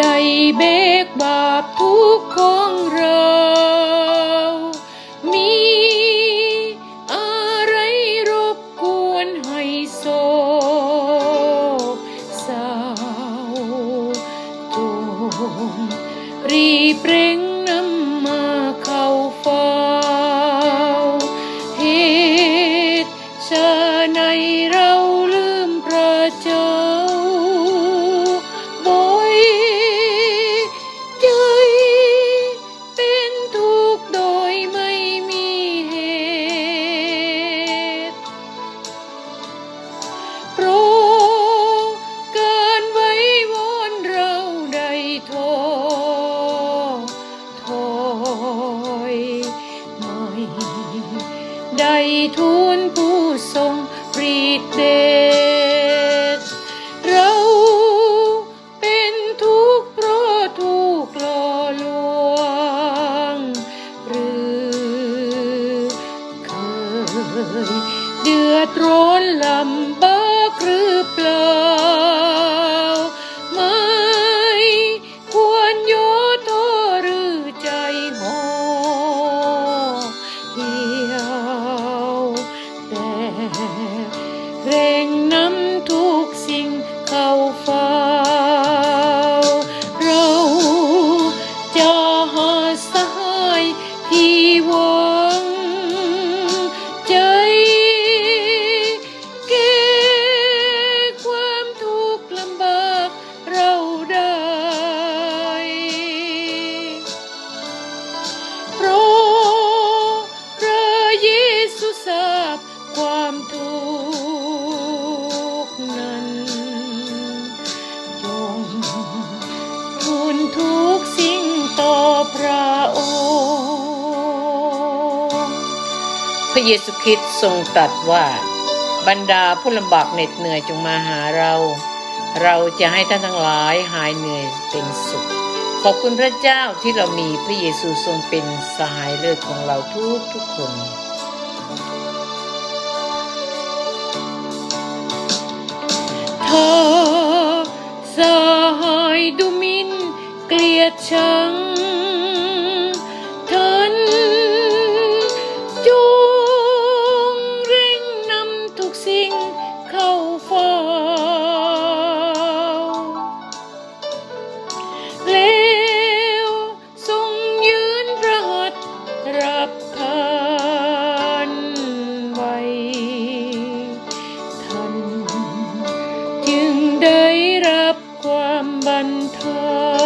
ได้เบกบาปทุกของเรา มีอะไรรบกวนให้โศกเศร้าจงรีบเร่งนำมาเข้าเฝ้าเหตุชาในร ถอยไม่ได้ทูลผู้ทรงฤทธิ์เดชเราเป็นทุกข์เพราะถูกหลอลวง หรือเคยเดือดร้อนลำบากหรือเปล่า เร่งนำทุกสิ่งเข้าฟ้า พระองค์ พระเยซูคริสต์ทรงตรัสว่า บรรดาผู้ลำบากเหน็ดเหนื่อยจงมาหาเรา เราจะให้ท่านทั้งหลายหายเหนื่อยเป็นสุข ขอบคุณพระเจ้าที่เรามีพระเยซูทรงเป็นสหายเลิศของเราทุกทุกคนเธอสหายดูมินเกลียดชัง บันเทิง